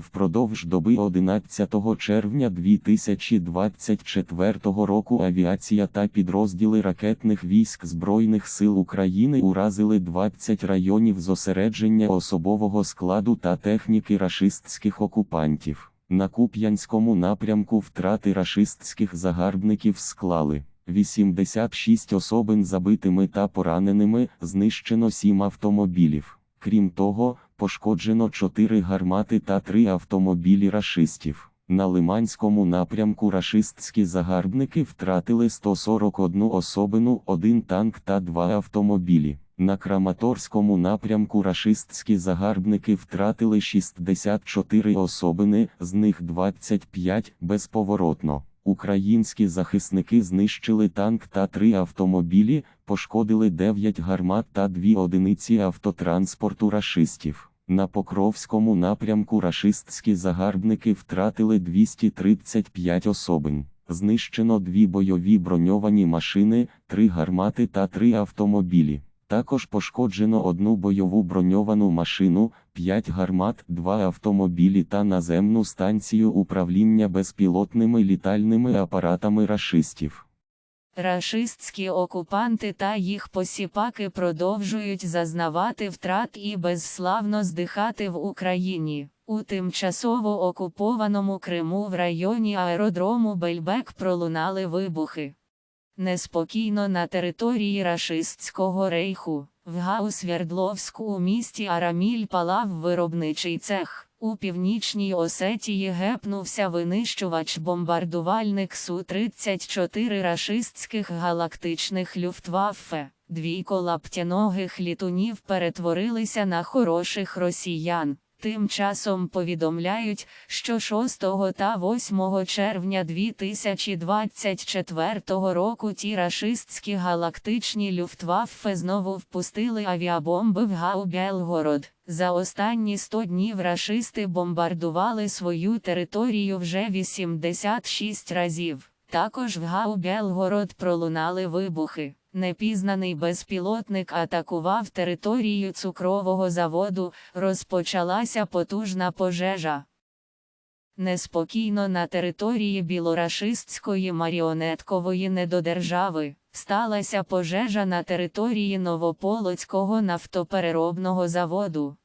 Впродовж доби 11 червня 2024 року авіація та підрозділи ракетних військ Збройних сил України уразили 20 районів зосередження особового складу та техніки рашистських окупантів. На Куп'янському напрямку втрати рашистських загарбників склали 86 особин забитими та пораненими, знищено 7 автомобілів. Крім того, пошкоджено 4 гармати та 3 автомобілі рашистів. На Лиманському напрямку рашистські загарбники втратили 141 особину, 1 танк та 2 автомобілі. На Краматорському напрямку рашистські загарбники втратили 64 особини, з них 25 безповоротно. Українські захисники знищили танк та 3 автомобілі, пошкодили 9 гармат та 2 одиниці автотранспорту рашистів. На Покровському напрямку рашистські загарбники втратили 235 особин. Знищено дві бойові броньовані машини, три гармати та три автомобілі. Також пошкоджено одну бойову броньовану машину, 5 гармат, 2 автомобілі та наземну станцію управління безпілотними літальними апаратами рашистів. Рашистські окупанти та їх посіпаки продовжують зазнавати втрат і безславно здихати в Україні. У тимчасово окупованому Криму в районі аеродрому Бельбек пролунали вибухи. Неспокійно на території рашистського рейху. В Гаусвєрдловську у місті Араміль палав виробничий цех. У північній Осетії гепнувся винищувач-бомбардувальник Су-34 рашистських галактичних люфтваффе. Двійко лаптяногих літунів перетворилися на хороших росіян. Тим часом повідомляють, що 6 та 8 червня 2024 року ті рашистські галактичні люфтваффе знову впустили авіабомби в Гау-Белгород. За останні 100 днів рашисти бомбардували свою територію вже 86 разів. Також в Гау-Белгород пролунали вибухи. Непізнаний безпілотник атакував територію цукрового заводу, розпочалася потужна пожежа. Неспокійно на території білорашистської маріонеткової недодержави сталася пожежа на території Новополоцького нафтопереробного заводу.